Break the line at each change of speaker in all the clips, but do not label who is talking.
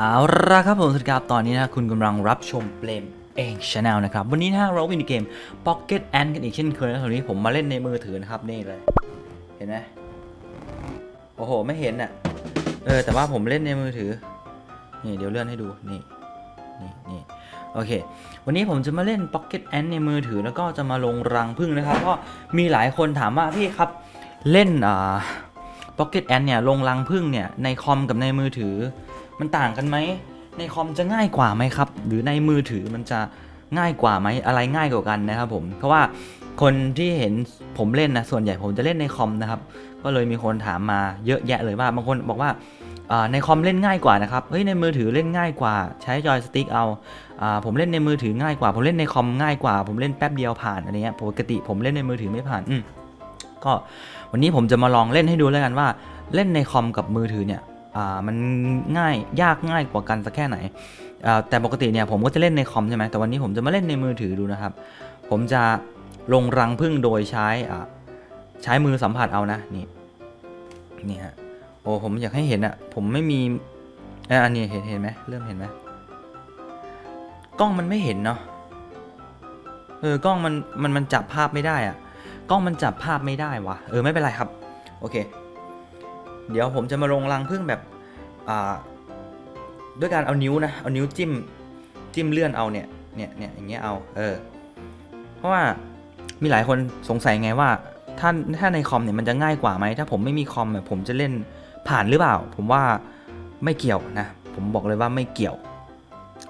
เอาละครับผมสวัสดีครับตอนนี้นะคุณกำลังรับชมเปลมเองชาแนลนะครับ วันนี้นะเราวินเกม Pocket Ant กันอีกเช่นเคยนะตอนนี้ผมมาเล่นในมือถือนะครับ นี่เลย เห็นไหมโอ้โห ไม่เห็นอะ เออ แต่ว่าผมเล่นในมือถือ นี่เดี๋ยวเลื่อนให้ดู นี่ นี่นี่โอเค วันนี้ผมจะมาเล่น Pocket Ant ในมือถือแล้วก็จะมาลงรังพึ่งนะครับ ก็มีหลายคนถามว่าพี่ครับเล่นอ่า Pocket Ant เนี่ยลงรังพึ่งเนี่ยในคอมกับในมือถือ มันต่างกันไหม ในคอมจะง่ายกว่าไหมครับ หรือในมือถือมันจะง่ายกว่าไหมอะไรง่ายกว่ากันนะครับผมเพราะว่าคนที่เห็นผมเล่นนะส่วนใหญ่ผมจะเล่นในคอมนะครับ ก็เลยมีคนถามมาเยอะแยะเลยว่าบางคนบอกว่าในคอมเล่นง่ายกว่านะครับเฮ้ยในมือถือเล่นง่ายกว่า ใช้จอยสติ๊กเอาผมเล่นในมือถือง่ายกว่า ผมเล่นในคอมง่ายกว่า ผมเล่นแป๊บเดียวผ่านอะไรเงี้ยปกติผมเล่นในมือถือไม่ผ่านอืก็วันนี้ผมจะมาลองเล่นให้ดูแล้วกันว่า เล่นในคอมกับมือถือเนี่ย มันง่ายยากง่ายกว่ากันสักแค่ไหน แต่ปกติเนี่ยผมก็จะเล่นในคอมใช่ไหมแต่วันนี้ผมจะมาเล่นในมือถือดูนะครับ ผมจะลงรังพึ่งโดยใช้ใช้มือสัมผัสเอานะนี่นี่ฮะโอ้ผมอยากให้เห็นอะผมไม่มีอันนี้เห็นเห็นไหมเริ่มเห็นไหมกล้องมันไม่เห็นเนาะเออกล้องมันมันมันจับภาพไม่ได้อะกล้องมันจับภาพไม่ได้วะเออไม่เป็นไรครับ โอเค เดี๋ยวผมจะมาลงรังพึ่งแบบด้วยการเอานิ้วนะ เอานิ้วจิ้ม จิ้มเลื่อนเอาเนี่ย เนี่ยเนี่ยอย่างเงี้ยเอา เออ เพราะว่ามีหลายคนสงสัยไงว่า ถ้าถ้าในคอมเนี่ยมันจะง่ายกว่าไหม ถ้าผมไม่มีคอมเนี่ยผมจะเล่นผ่านหรือเปล่า ผมว่าไม่เกี่ยวนะ ผมบอกเลยว่าไม่เกี่ยว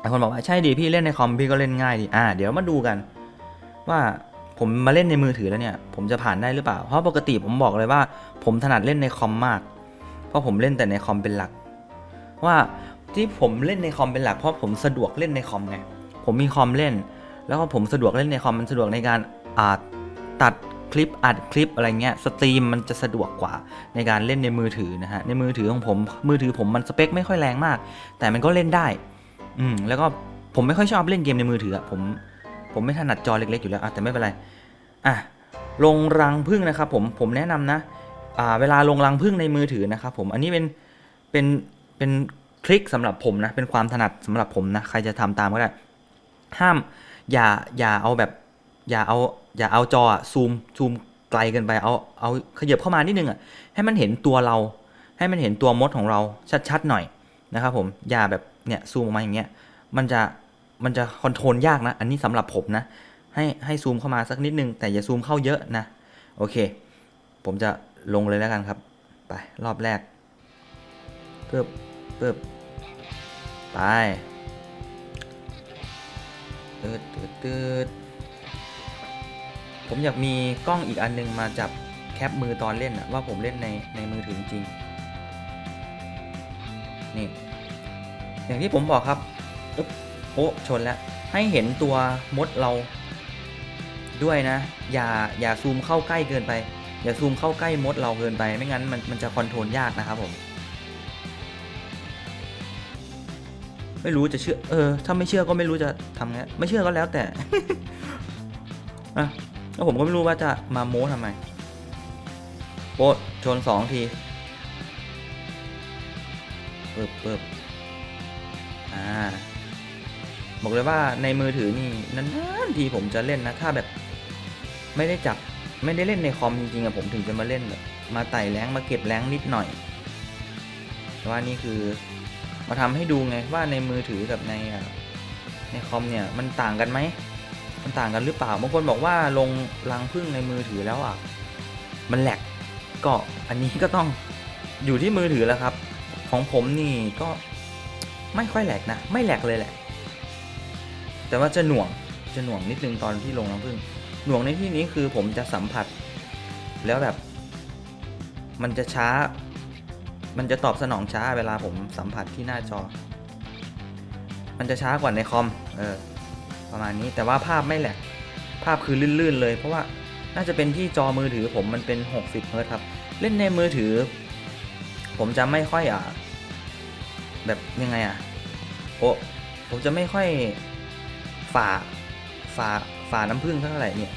หลายคนบอกว่าใช่ดีพี่เล่นในคอมพี่ก็เล่นง่ายดี อ่า เดี๋ยวมาดูกัน ว่าผมมาเล่นในมือถือแล้วเนี่ย ผมจะผ่านได้หรือเปล่า เพราะปกติผมบอกเลยว่า ผมถนัดเล่นในคอมมาก เพราะผมเล่นแต่ในคอมเป็นหลัก ว่าที่ผมเล่นในคอมเป็นหลักเพราะผมสะดวกเล่นในคอมไงผมมีคอมเล่น แล้วก็ผมสะดวกเล่นในคอมมันสะดวกในการอาตัดคลิปอัดคลิปอะไรเงี้ยสตรีมมันจะสะดวกกว่าในการเล่นในมือถือนะฮะในมือถือของผมมือถือผมมันสเปคไม่ค่อยแรงมาก แต่มันก็เล่นได้ อืมแล้วก็ผมไม่ค่อยชอบเล่นเกมในมือถืออะผมผมไม่ถนัดจอเล็กๆอยู่แล้วอะแต่ไม่เป็นไรอะลงรังพึ่งนะครับผมผมแนะนำนะ เวลาลงรังพึ่งในมือถือนะครับผมอันนี้เป็นเป็นเป็นทริคสำหรับผมนะเป็นความถนัดสำหรับผมนะใครจะทำตามก็ได้ห้ามอย่าอย่าเอาแบบอย่าเอาอย่าเอาจอซูมซูมไกลเกินไปเอาเอาขยับเข้ามานิดนึงอะให้มันเห็นตัวเรา ให้มันเห็นตัวมดของเราชัดๆหน่อยนะครับผมอย่าแบบเนี่ยซูมออกมาอย่างเงี้ยมันจะมันจะคอนโทรลยากนะ อันนี้สำหรับผมนะ ให้ให้ซูมเข้ามาสักนิดนึง แต่อย่าซูมเข้าเยอะนะ โอเค ผมจะ ลงเลยแล้วกันครับ ไป รอบแรกเปิบเปิบไปตืดตืดตืดผมอยากมีกล้องอีกอันนึงมาจับแคปมือตอนเล่นอะว่าผมเล่นในในมือถือจริงนี่อย่างที่ผมบอกครับอึ๊บโอ้ชนแล้ว ให้เห็นตัวมดเราด้วยนะ อย่าอย่าซูมเข้าใกล้เกินไป อย่าซูมเข้าใกล้มดเราเกินไปไม่งั้นมันมันจะคอนโทรลยากนะครับผม ไม่รู้จะเชื่อ เออ ถ้าไม่เชื่อก็ไม่รู้จะทำไงไม่เชื่อก็แล้วแต่อะแล้วผมก็ไม่รู้ว่าจะมาโม้ทำไมโอ้ชนสองทีเปิบเปิบอ่าบอกเลยว่าในมือถือนี่นานๆทีผมจะเล่นนะ ถ้าแบบไม่ได้จับ ไม่ได้เล่นในคอมจริงๆอะผมถึงจะมาเล่นแบบมาไต่แรงมาเก็บแรงนิดหน่อยแต่ว่านี่คือมาทำให้ดูไงว่าในมือถือกับในในคอมเนี่ยมันต่างกันไหมมันต่างกันหรือเปล่าบางคนบอกว่าลงรังพึ่งในมือถือแล้วอะมันแหลกก็อันนี้ก็ต้องอยู่ที่มือถือแล้วครับ ของผมนี่ก็ไม่ค่อยแหลกนะ ไม่แหลกเลยแหละ แต่ว่าจะหน่วงจะหน่วงนิดนึงตอนที่ลงรังพึ่ง หน่วงในที่นี้คือผมจะสัมผัส แล้วแบบ มันจะช้า มันจะตอบสนองช้าเวลาผมสัมผัสที่หน้าจอ มันจะช้ากว่าในคอม เออ ประมาณนี้แต่ว่าภาพไม่แหลกภาพคือลื่นๆเลย เพราะว่าน่าจะเป็นที่จอมือถือผมมันเป็น 60เฮิร์ตครับ เล่นในมือถือ ผมจะไม่ค่อยอะ แบบยังไงอะโอ้ผมจะไม่ค่อยฝ่าฝ่าฝ่าน้ำผึ้งเท่าไหร่เนี่ย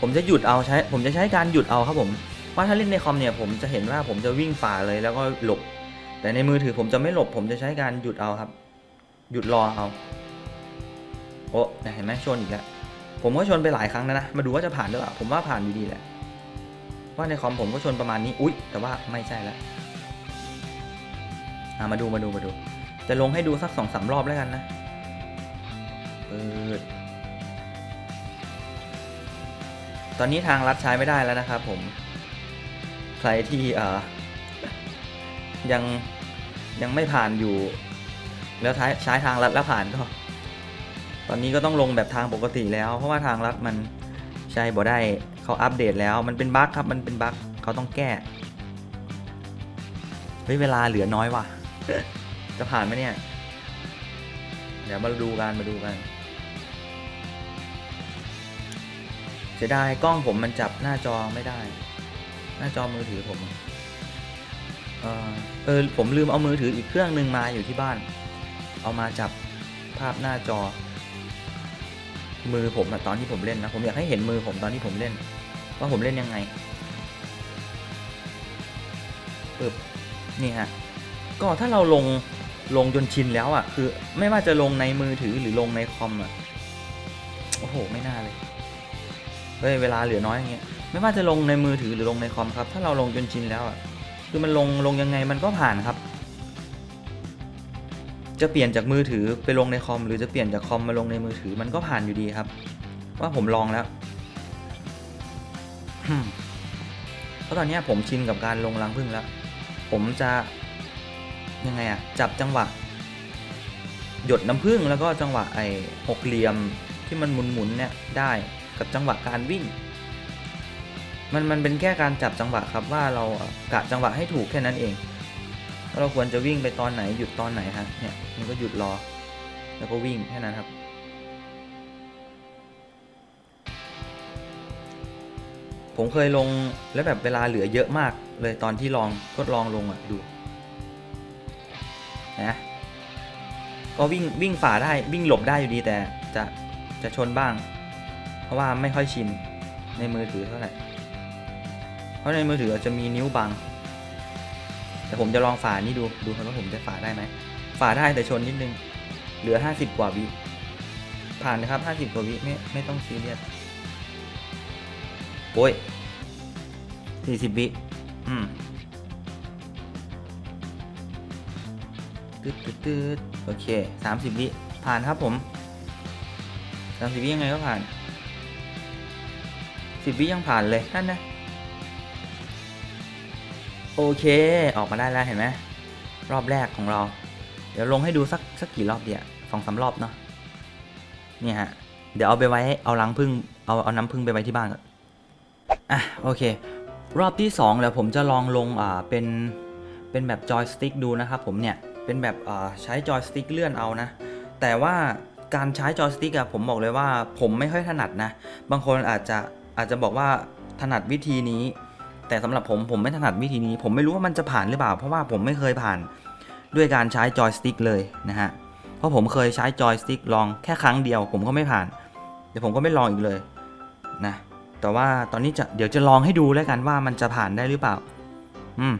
ผมจะหยุดเอาใช้ ผมจะใช้การหยุดเอาครับผมว่าถ้าเล่นในคอมเนี่ยผมจะเห็นว่าผมจะวิ่งฝ่าเลยแล้วก็หลบ แต่ในมือถือผมจะไม่หลบ ผมจะใช้การหยุดเอาครับ หยุดรอเอา โอ้เห็นไหมชนอีกแล้วผมก็ชนไปหลายครั้งแล้วนะ มาดูว่าจะผ่านหรือเปล่า ผมว่าผ่านอยู่ดีแหละ ว่าในคอมผมก็ชนประมาณนี้ อุ๊ย แต่ว่าไม่ใช่แล้วอะมาดูมาดูมาดู จะลงให้ดูสักสองสามรอบแล้วกันนะเปิด ตอนนี้ทางลัดใช้ไม่ได้แล้วนะครับผม ใครที่ยังยังไม่ผ่านอยู่ แล้วใช้ทางลัดแล้วผ่านก็ ตอนนี้ก็ต้องลงแบบทางปกติแล้ว เพราะว่าทางลัดมันใช้บ่ได้เขาอัปเดตแล้ว มันเป็นบั๊กครับ มันเป็นบั๊กเขาต้องแก้ เฮ้ยเวลาเหลือน้อยว่ะ จะผ่านไหมเนี่ย เดี๋ยวมาดูกันมาดูกัน เสียดายกล้องผมมันจับหน้าจอไม่ได้ หน้าจอมือถือผม เออเออผมลืมเอามือถืออีกเครื่องหนึ่งมาอยู่ที่บ้าน เอามาจับภาพหน้าจอ มือผมอะตอนที่ผมเล่นนะผมอยากให้เห็นมือผมตอนที่ผมเล่น ว่าผมเล่นยังไงปึ๊บนี่ฮะก็ถ้าเราลงลงจนชินแล้วอะ คือไม่ว่าจะลงในมือถือหรือลงในคอมอะ โอ้โห ไม่น่าเลย เฮ้ยเวลาเหลือน้อยอย่างเงี้ยไม่ว่าจะลงในมือถือหรือลงในคอมครับ ถ้าเราลงจนชินแล้วอะคือมันลงลงยังไงมันก็ผ่านครับ จะเปลี่ยนจากมือถือไปลงในคอม หรือจะเปลี่ยนจากคอมมาลงในมือถือมันก็ผ่านอยู่ดีครับ ว่าผมลองแล้วเพราะตอนนี้ผมชินกับการลงรังพึ่งแล้ว ผมจะยังไงอะจับจังหวะ หยดน้ำผึ้งแล้วก็จังหวะไอ้หกเหลี่ยมที่มันหมุนๆเนี่ยได้ กับจังหวะการวิ่ง มันมันเป็นแค่การจับจังหวะครับว่าเรากะจังหวะให้ถูกแค่นั้นเองเราควรจะวิ่งไปตอนไหนหยุดตอนไหนฮะเนี่ยมันก็หยุดรอ แล้วก็วิ่งแค่นั้นครับ ผมเคยลงแล้วแบบเวลาเหลือเยอะมากเลยตอนที่ลองทดลองลงอะดูนะก็วิ่งวิ่งฝ่าได้วิ่งหลบได้อยู่ดีแต่จะจะชนบ้าง เพราะว่าไม่ค่อยชินในมือถือเท่าไหร่ เพราะในมือถือจะมีนิ้วบัง แต่ผมจะลองฝ่านี่ดู ดูครับว่าผมจะฝ่าได้ไหมฝ่าได้แต่ชนนิดนึง เหลือ 50 กว่าวิ ผ่านนะครับ 50 กว่าวิไม่ไม่ต้องซีเรียส โอ้ยสี่สิบวิ อืมตืดตืดตืดโอเคสามสิบวิ ผ่านครับผมสามสิบวิยังไงก็ผ่าน สิบวิยังผ่านเลยนั่นนะโอเค ออกมาได้แล้วเห็นไหมรอบแรกของเรา เดี๋ยวลงให้ดูสักสักกี่รอบเดียวสองสามรอบเนาะเนี่ยฮะเดี๋ยวเอาไปไว้เอาลังพึ่งเอาเอาน้ำพึ่งไปไว้ที่บ้านก่อนอะโอเค รอบที่2แล้วผมจะลองลงอ่าเป็นเป็นแบบจอยสติ๊กดูนะครับผมเนี่ยเป็นแบบอ่าใช้จอยสติ๊กเลื่อนเอานะ แต่ว่าการใช้จอยสติ๊กอะผมบอกเลยว่าผมไม่ค่อยถนัดนะ บางคนอาจจะ อาจจะบอกว่าถนัดวิธีนี้ แต่สำหรับผมผมไม่ถนัดวิธีนี้ ผมไม่รู้ว่ามันจะผ่านหรือเปล่า เพราะว่าผมไม่เคยผ่านด้วยการใช้จอยสติ๊กเลยนะฮะ เพราะผมเคยใช้จอยสติ๊กลองแค่ครั้งเดียว ผมก็ไม่ผ่าน เดี๋ยวผมก็ไม่ลองอีกเลยนะ แต่ว่าตอนนี้จะเดี๋ยวจะลองให้ดูแล้วกันว่ามันจะผ่านได้หรือเปล่า อืม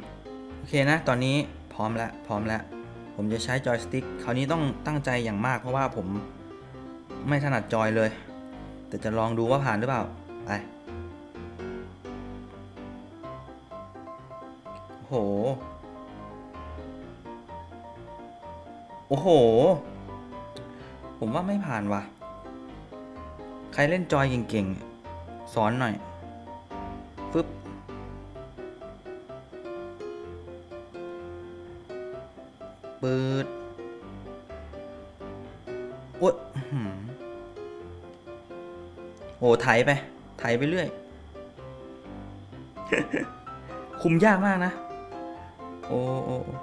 โอเคนะ ตอนนี้พร้อมแล้วพร้อมแล้ว ผมจะใช้จอยสติ๊กคราวนี้ต้องตั้งใจอย่างมาก เพราะว่าผมไม่ถนัดจอยเลย แต่จะลองดูว่าผ่านหรือเปล่า ไปโอ้โห โอ้โห ผมว่าไม่ผ่านว่ะ ใครเล่นจอยเก่งๆ สอนหน่อย ฟึบเปิดโอ๊ยอื้อหือโอ้ไถไป ไถไปเรื่อย คุมยากมากนะ โอ้โอ้โอ้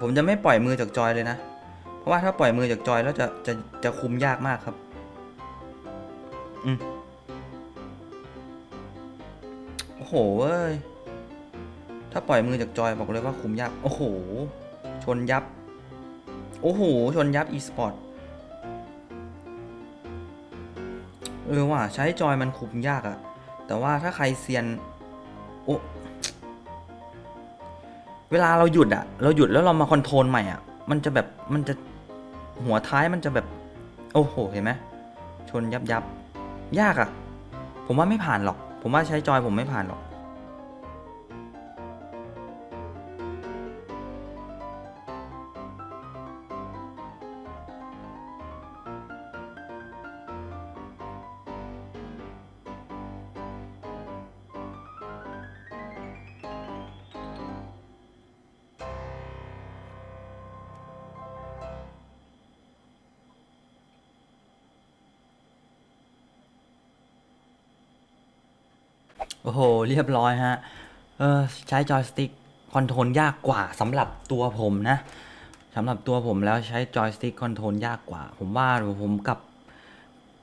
ผมจะไม่ปล่อยมือจากจอยเลยนะ เพราะว่าถ้าปล่อยมือจากจอยแล้วจะจะจะคุมยากมากครับ อืมโอ้โหเว้ย ถ้าปล่อยมือจากจอยบอกเลยว่าคุมยาก โอ้โห ชนยับ โอ้โห ชนยับ e สปอร์ต เออว่ะใช้จอยมันคุมยากอะแต่ว่าถ้าใครเซียนโอ้เวลาเราหยุดอะเราหยุดแล้วเรามาคอนโทรลใหม่อะมันจะแบบมันจะหัวท้ายมันจะแบบ โอ้โหเห็นไหมชนยับยับยากอะผมว่าไม่ผ่านหรอก ผมว่าใช้จอยผมไม่ผ่านหรอก อ้โห เรียบร้อยฮะ เออใช้จอยสติ๊กคอนโทรลยากกว่าสำหรับตัวผมนะสำหรับตัวผมแล้วใช้จอยสติ๊กคอนโทรลยากกว่า ผมว่าเดี๋ยวผมกลับ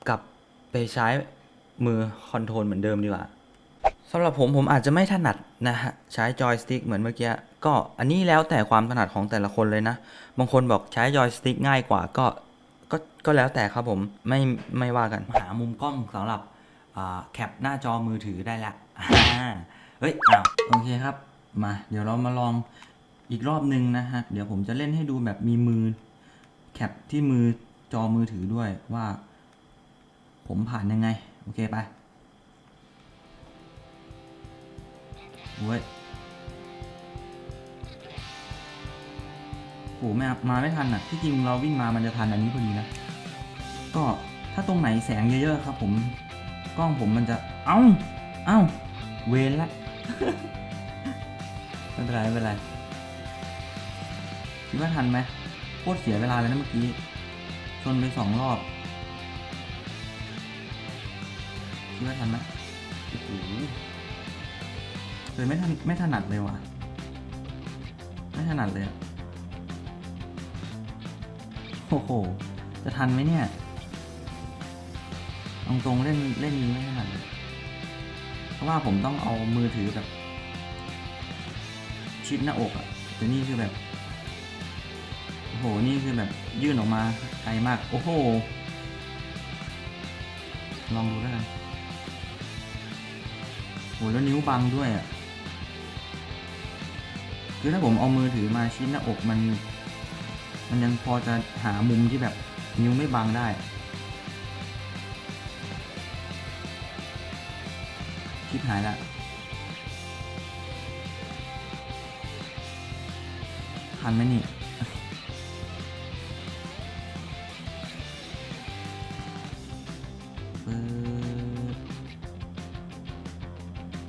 กลับไปใช้มือคอนโทรลเหมือนเดิมดีกว่าสำหรับผมผมอาจจะไม่ถนัดนะฮะใช้จอยสติ๊กเหมือนเมื่อกี้ก็อันนี้แล้วแต่ความถนัดของแต่ละคนเลยนะ บางคนบอกใช้จอยสติ๊กง่ายกว่าก็ก็ก็แล้วแต่ครับผมไม่ไม่ว่ากันหามุมกล้องสำหรับแคปหน้าจอมือถือได้และ อ่าเฮ้ยอ้าวโอเคครับ มา เดี๋ยวเรามาลองอีกรอบหนึ่งนะฮะ เดี๋ยวผมจะเล่นให้ดูแบบมีมือ แคปที่มือจอมือถือด้วยว่า ผมผ่านยังไง โอเคไปโว้ยโหแม่มาไม่ทันอะ ที่จริงเราวิ่งมามันจะทันอันนี้พอดีนะ ก็ถ้าตรงไหนแสงเยอะๆครับ ผม กล้องผมมันจะ เอ้า เอ้า เวนละ ไม่เป็นไรไม่เป็นไรคิดว่าทันไหมโคตรเสียเวลาเลยนะเมื่อกี้ ชนไปสองรอบคิดว่าทันไหมโอ้โหเลยไม่ทันไม่ถนัดเลยว่ะ ไม่ถนัดเลยอะโอ้โห จะทันไหมเนี่ย ตรงตรงเล่นเล่นนี้ไม่ถนัดเลย ว่าผมต้องเอามือถือแบบชิดหน้าอกอะแต่นี่คือแบบโอ้โหนี่คือแบบยื่นออกมาไกลมาก โอ้โห ลองดูแล้วกันโหแล้วนิ้วบังด้วยอะคือถ้าผมเอามือถือมาชิดหน้าอกมัน มันยังพอจะหามุมที่แบบนิ้วไม่บังได้ ชิบหายละทันไหมนี่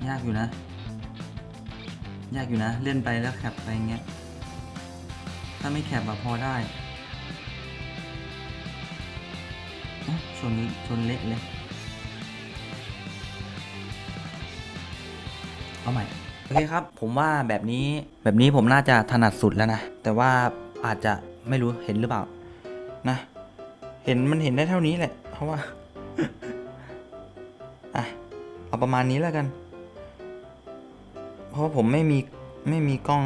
ยากอยู่นะ ยากอยู่นะ เล่นไปแล้วแคปไปเงี้ย ถ้าไม่แคปอะพอได้ชนชนเละเลย เอาใหม่ โอเคครับ ผมว่าแบบนี้แบบนี้ผมน่าจะถนัดสุดแล้วนะ แต่ว่าอาจจะไม่รู้เห็นหรือเปล่า นะ เห็นมันเห็นได้เท่านี้แหละ เพราะว่า อะ เอาประมาณนี้แล้วกัน เพราะว่าผมไม่มีไม่มีกล้อง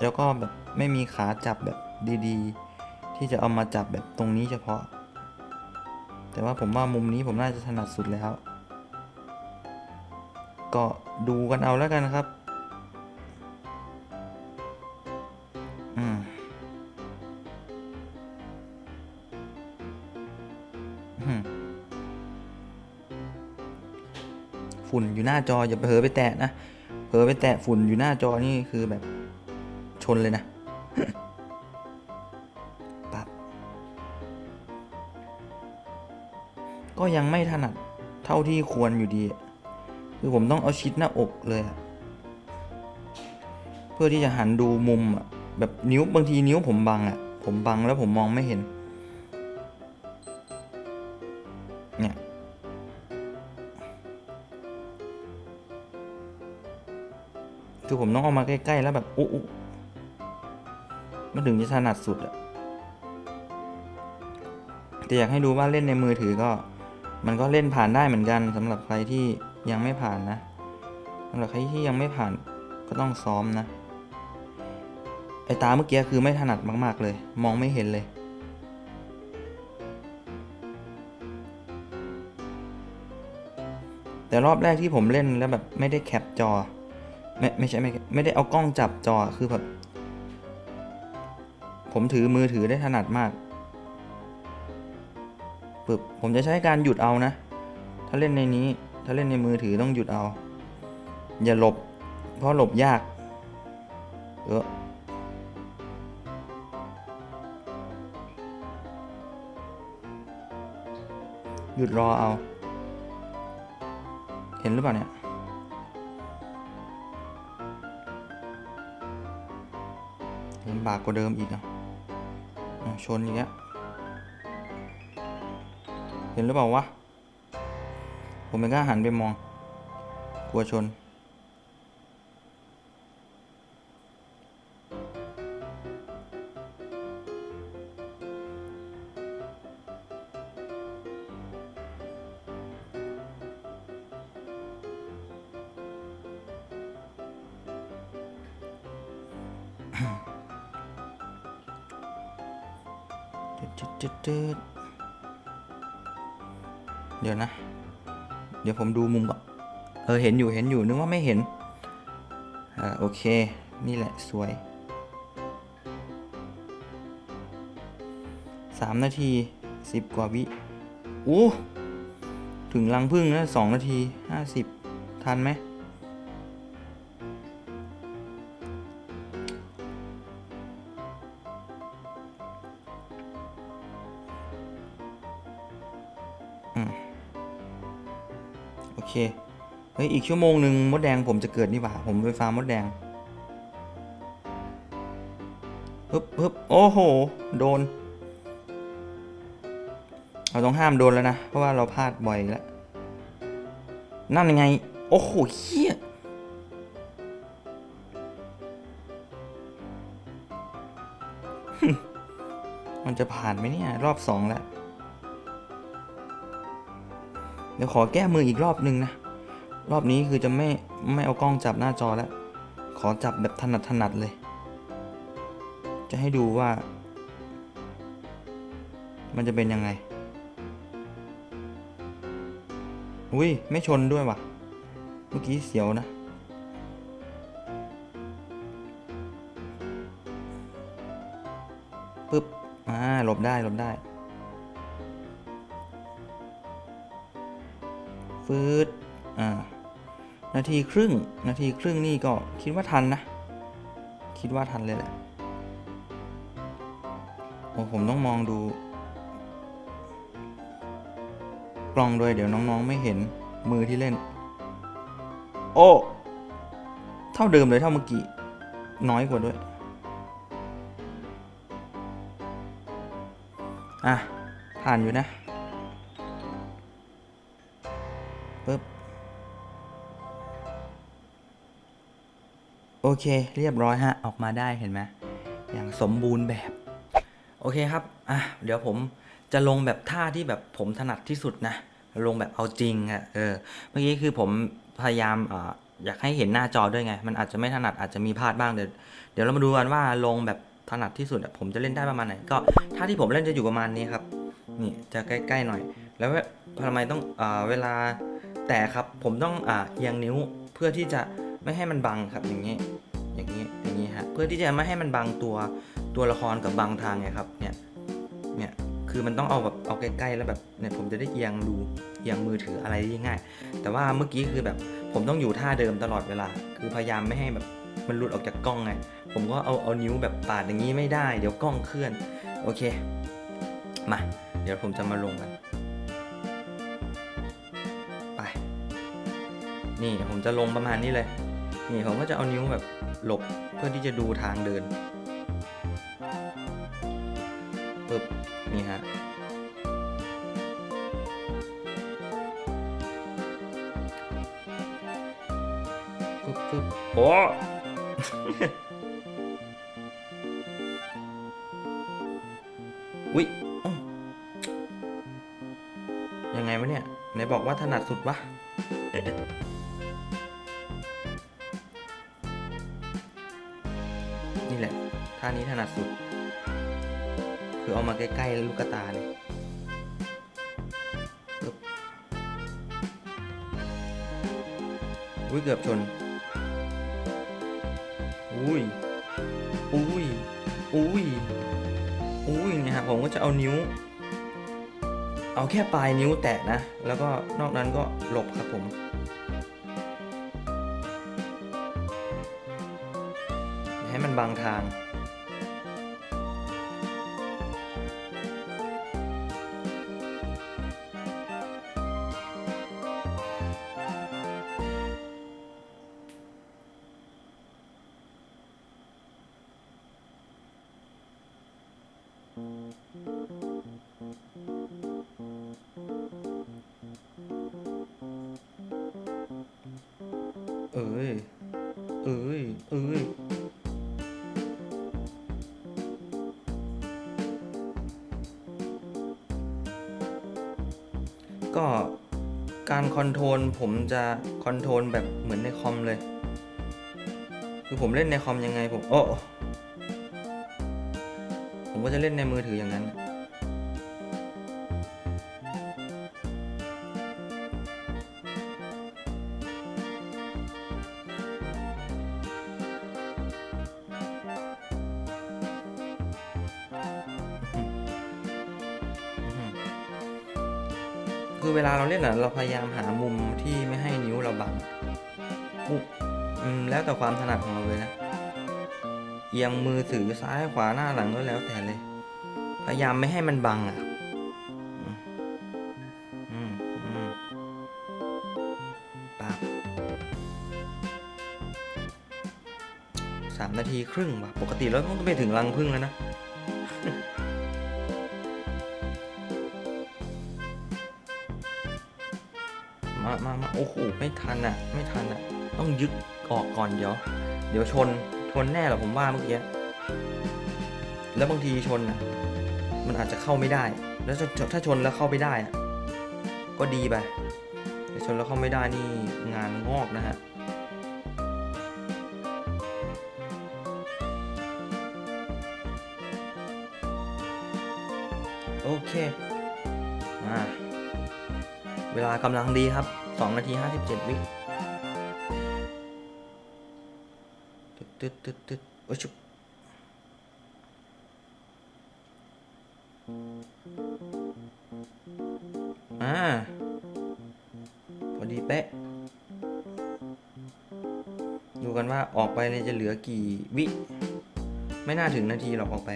แล้วก็แบบไม่มีขาจับแบบดีๆ ที่จะเอามาจับแบบตรงนี้เฉพาะ แต่ว่าผมว่ามุมนี้ผมน่าจะถนัดสุดแล้ว ก็ดูกันเอาแล้วกันนะครับฝุ่นอยู่หน้าจออย่าเผลอไปแตะนะเผลอไปแตะฝุ่นอยู่หน้าจอนี่คือแบบชนเลยนะปับก็ยังไม่ถนัดเท่าที่ควรอยู่ดี คือผมต้องเอาชิดหน้าอกเลยอะเพื่อที่จะหันดูมุมอะแบบนิ้วบางทีนิ้วผมบังอะผมบังแล้วผมมองไม่เห็นเนี่ยคือผมต้องเอามาใกล้ ๆ แล้วแบบอุ๊อุ๊มันถึงจะถนัดสุดอะแต่อยากให้ดูว่าเล่นในมือถือก็ มันก็เล่นผ่านได้เหมือนกันสำหรับใครที่ ยังไม่ผ่านนะสำหรับใครที่ยังไม่ผ่านก็ต้องซ้อมนะ ไอตาเมื่อกี้คือไม่ถนัดมาก ๆ เลย มองไม่เห็นเลย แต่รอบแรกที่ผมเล่นแล้วแบบไม่ได้แคปจอ ไม่ไม่ใช่ไม่ไม่ได้เอากล้องจับจอคือแบบผมถือมือถือได้ถนัดมากปึ๊บผมจะใช้การหยุดเอานะ ถ้าเล่นในนี้ ถ้าเล่นในมือถือต้องหยุดเอา อย่าหลบ เพราะหลบยาก เออหยุดรอเอา เห็นหรือเปล่าเนี่ยลำบากกว่าเดิมอีกอะอะชนอีกแล้วเห็นหรือเปล่าวะ ผมไม่กล้าหันไปมอง กลัวชน ผมดูมุมก่อนเออเห็นอยู่เห็นอยู่นึกว่าไม่เห็น อ่าโอเค นี่แหละสวยสามนาทีสิบกว่าวิอู้ถึงรังพึ่งนะสองนาทีห้าสิบทันไหม อีกชั่วโมงหนึ่งมดแดงผมจะเกิดนี่หว่า ผมไปฟาร์มมดแดงฮึบฮึบโอ้โห โดน เราต้องห้ามโดนแล้วนะ เพราะว่าเราพลาดบ่อยแล้ว นั่นยังไง โอ้โหเฮี้ยมันจะผ่านไหมเนี่ย รอบสองแล้ว เดี๋ยวขอแก้มืออีกรอบหนึ่งนะ รอบนี้คือจะไม่ไม่เอากล้องจับหน้าจอแล้ว ขอจับแบบถนัดถนัดเลย จะให้ดูว่า มันจะเป็นยังไง อุ้ยไม่ชนด้วยว่ะ เมื่อกี้เสียวนะ ปึ๊บ อ่าหลบได้หลบได้ฟืดอ่า นาทีครึ่ง นาทีครึ่งนี่ก็คิดว่าทันนะ คิดว่าทันเลยแหละโอ้ผมต้องมองดู กล้องด้วยเดี๋ยวน้องๆไม่เห็นมือที่เล่น โอ้ เท่าเดิมเลยเท่าเมื่อกี้ น้อยกว่าด้วย อะผ่านอยู่นะ โอเค เรียบร้อยฮะ ออกมาได้เห็นไหมอย่างสมบูรณ์แบบ โอเคครับ อะ เดี๋ยวผมจะลงแบบท่าที่แบบผมถนัดที่สุดนะ ลงแบบเอาจริงอะเออ เมื่อกี้คือผมพยายามอ่าอยากให้เห็นหน้าจอด้วยไง มันอาจจะไม่ถนัดอาจจะมีพลาดบ้าง เดี๋ยวเดี๋ยวเรามาดูกันว่าลงแบบถนัดที่สุดผมจะเล่นได้ประมาณไหน ก็ท่าที่ผมเล่นจะอยู่ประมาณนี้ครับ นี่จะใกล้ๆหน่อย แล้วทำไมต้องอ่าเวลาแต่ครับผมต้องอ่าเอียงนิ้วเพื่อที่จะ ไม่ให้มันบังครับอย่างนี้ อย่างนี้อย่างนี้ฮะเพื่อที่จะไม่ให้มันบังตัวตัวละครกับบังทางไงครับเนี่ยเนี่ยคือมันต้องเอาแบบเอาใกล้ๆแล้วแบบเนี่ยผมจะได้เอียงดูเอียงมือถืออะไรได้ง่าย แต่ว่าเมื่อกี้คือแบบผมต้องอยู่ท่าเดิมตลอดเวลา คือพยายามไม่ให้แบบมันหลุดออกจากกล้องไงผมก็เอาเอานิ้วแบบปาดอย่างนี้ไม่ได้ เดี๋ยวกล้องเคลื่อน โอเค มา เดี๋ยวผมจะมาลงกันไป นี่ผมจะลงประมาณนี้เลย นี่ผมก็จะเอานิ้วแบบหลบเพื่อที่จะดูทางเดินปึ๊บนี่ฮะปึ๊บปึ๊บโอ้อุ๊ยยังไงวะเนี่ยไหนบอกว่าถนัดสุดวะ ท่านี้ถนัดสุด คือเอามาใกล้ๆลูกตาเลยปึ๊บอุ้ยเกือบชน อุ้ย อุ้ย อุ้ย อุ้ยเนี่ยฮะผมก็จะเอานิ้ว เอาแค่ปลายนิ้วแตะนะ แล้วก็นอกนั้นก็หลบครับผมให้มันบางทาง เอ้ย เอ้ย เอ้ย ก็การคอนโทรลผมจะคอนโทรลแบบเหมือนในคอมเลย คือผมเล่นในคอมยังไงผม โอ้ ผมก็จะเล่นในมือถืออย่างนั้น คือเวลาเราเล่นอะเราพยายามหามุมที่ไม่ให้นิ้วเราบังอืมแล้วแต่ความถนัดของเราเลยนะ เอียงมือถือซ้ายขวาหน้าหลังก็แล้วแต่เลย พยายามไม่ให้มันบังอะสามนาทีครึ่งว่ะ ปกติเราต้องไปถึงรังพึ่งแล้วนะ โอ้โหไม่ทันอะ ไม่ทันอะ ต้องยึดออกก่อนเดี๋ยว เดี๋ยวชนชนแน่หรอผมว่าเมื่อกี้แล้วบางทีชนอะ มันอาจจะเข้าไม่ได้ แล้วถ้าชนแล้วเข้าไปได้อะก็ดีไปแต่ชนแล้วเข้าไม่ได้นี่งานงอกนะฮะโอเคมาเวลากำลังดีครับ 2 นาที 57 วิตึ๊ดตึ๊ดตึ๊ดตึ๊ดโอ้ยชุบอ่าพอดีเป๊ะ ดูกันว่าออกไปเนี่ยจะเหลือกี่วิ ไม่น่าถึงนาทีหรอกออกไป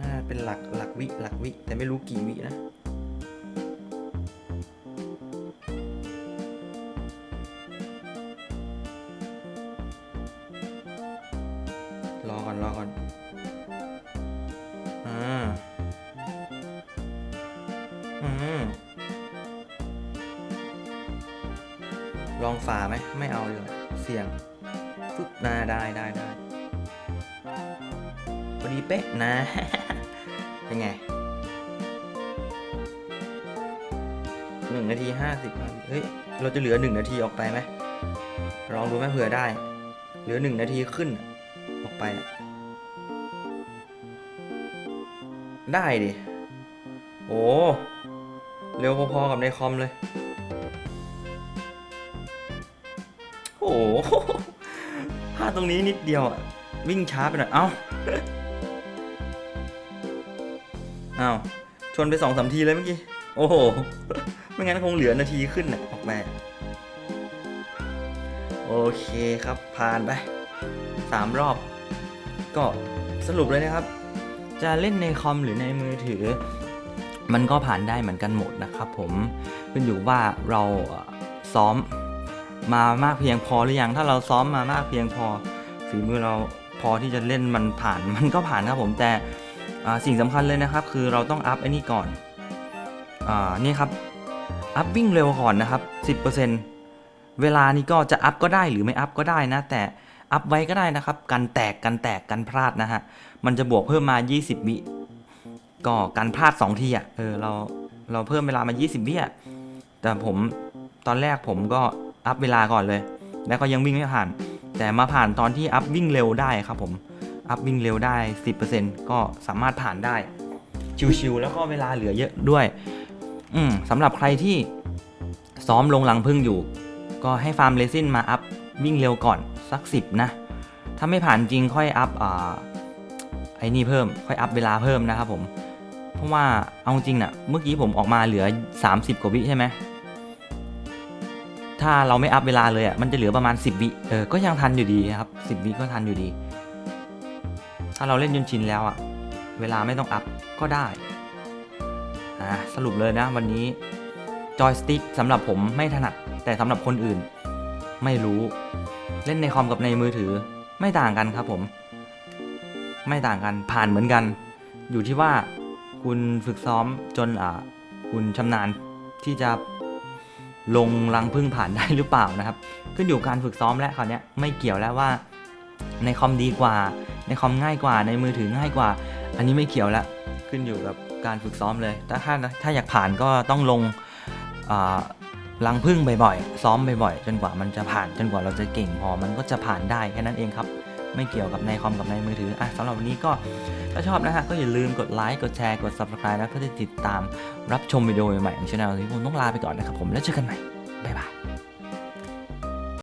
น่าเป็นหลักหลักวิหลักวิ แต่ไม่รู้กี่วินะ รอก่อนรอก่อนอ่าอืมลองฝ่าไหมไม่เอาเลยเสี่ยงฟึบนาได้ได้ได้พอดีเป๊ะนะเป็นไงหนึ่งนาทีห้าสิบเฮ้ย เราจะเหลือหนึ่งนาทีออกไปไหมลองดูไหมเผื่อได้ เหลือหนึ่งนาทีขึ้น ไปอะได้ดิ โอ้เร็วพอๆกับในคอมเลย โอ้โหพลาดตรงนี้นิดเดียวอะวิ่งช้าไปหน่อย เอ้า เอ้า ชนไปสองสามทีเลยเมื่อกี้ โอ้โห ไม่งั้นคงเหลือนาทีขึ้นน่ะออกมาโอเคครับผ่านไปสามรอบ ก็สรุปเลยนะครับ จะเล่นในคอมหรือในมือถือ มันก็ผ่านได้เหมือนกันหมดนะครับ ผมขึ้นอยู่ว่าเราซ้อมมามากเพียงพอหรือยังถ้าเราซ้อมมามากเพียงพอฝีมือเราพอที่จะเล่นมันผ่านมันก็ผ่านครับผมแต่สิ่งสำคัญเลยนะครับ คือเราต้องอัพไอ้นี่ก่อนอนี่ครับอัพวิ่งเร็วก่อนนะครับ 10%เวลานี้ก็จะอัพก็ได้หรือไม่อัพก็ได้นะแต่ อัพไว้ก็ได้นะครับ กันแตกกันแตกกันพลาดนะฮะ มันจะบวกเพิ่มมา 20 วิ ก็กันพลาด 2 ทีอะ เออ เราเราเพิ่มเวลามา 20 วิอะ แต่ผมตอนแรกผมก็อัพเวลาก่อนเลย แล้วก็ยังวิ่งไม่ผ่าน แต่มาผ่านตอนที่อัพวิ่งเร็วได้ครับผม อัพวิ่งเร็วได้ 10%ก็สามารถผ่านได้ ชิวๆแล้วก็เวลาเหลือเยอะด้วย อืมสำหรับใครที่ซ้อมลงหลังพึ่งอยู่ ก็ให้ฟาร์มเลซินมาอัพวิ่งเร็วก่อน สัก10นะ ถ้าไม่ผ่านจริงค่อยอัพอ่าไอ้นี่เพิ่ม ค่อยอัพเวลาเพิ่มนะครับผม เพราะว่าเอาจริงน่ะเมื่อกี้ผมออกมาเหลือ 30 กว่าวิใช่ไหมถ้าเราไม่อัพเวลาเลยอะมันจะเหลือประมาณ 10 วิเออก็ยังทันอยู่ดีครับ 10 วิก็ทันอยู่ดี ถ้าเราเล่นจนชินแล้วอะเวลาไม่ต้องอัพก็ได้อ่าสรุปเลยนะวันนี้จอยสติ๊กสำหรับผมไม่ถนัดแต่สำหรับคนอื่น ไม่รู้ เล่นในคอมกับในมือถือไม่ต่างกันครับผม ไม่ต่างกันผ่านเหมือนกัน อยู่ที่ว่าคุณฝึกซ้อมจนอ่าคุณชำนาญที่จะลงรังพึ่งผ่านได้หรือเปล่านะครับ ขึ้นอยู่การฝึกซ้อมแล้วคราวนี้ไม่เกี่ยวแล้วว่า ในคอมดีกว่า ในคอมง่ายกว่าในมือถือง่ายกว่า อันนี้ไม่เกี่ยวแล้วขึ้นอยู่กับการฝึกซ้อมเลยถ้าถ้าอยากผ่านก็ต้องลง รังพึ่งบ่อยๆ ซ้อมบ่อยๆ จนกว่ามันจะผ่าน จนกว่าเราจะเก่งพอ มันก็จะผ่านได้แค่นั้นเองครับ ไม่เกี่ยวกับในคอมกับในมือถือ อะสำหรับวันนี้ก็ถ้าชอบนะฮะ ก็อย่าลืมกดไลค์ กดแชร์ กด subscribe นะเพื่อที่จะติดตามรับชมวิดีโอใหม่ๆของช่องนี้ผมต้องลาไปก่อนนะครับผม แล้วเจอกันใหม่ บ๊ายบาย